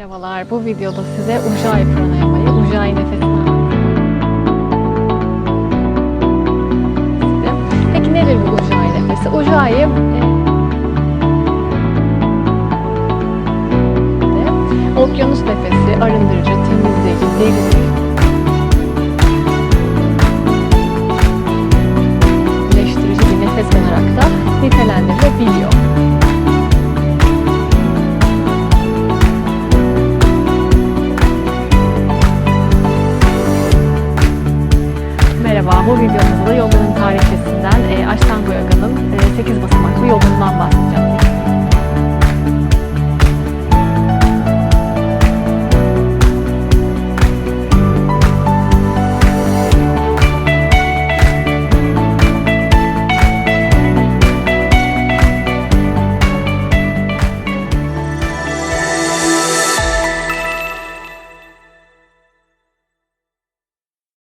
Merhabalar, bu videoda size Ujjayi pranayamayı, Ujjayi nefesini. Peki nedir bu Ujjayi nefesi? Ujjayi e, okyanus nefesi, arındırıcı, temizleyici, derici, Merhaba, bu videomuzda yolun tarihçesinden e, Ashtanga Yoga'nın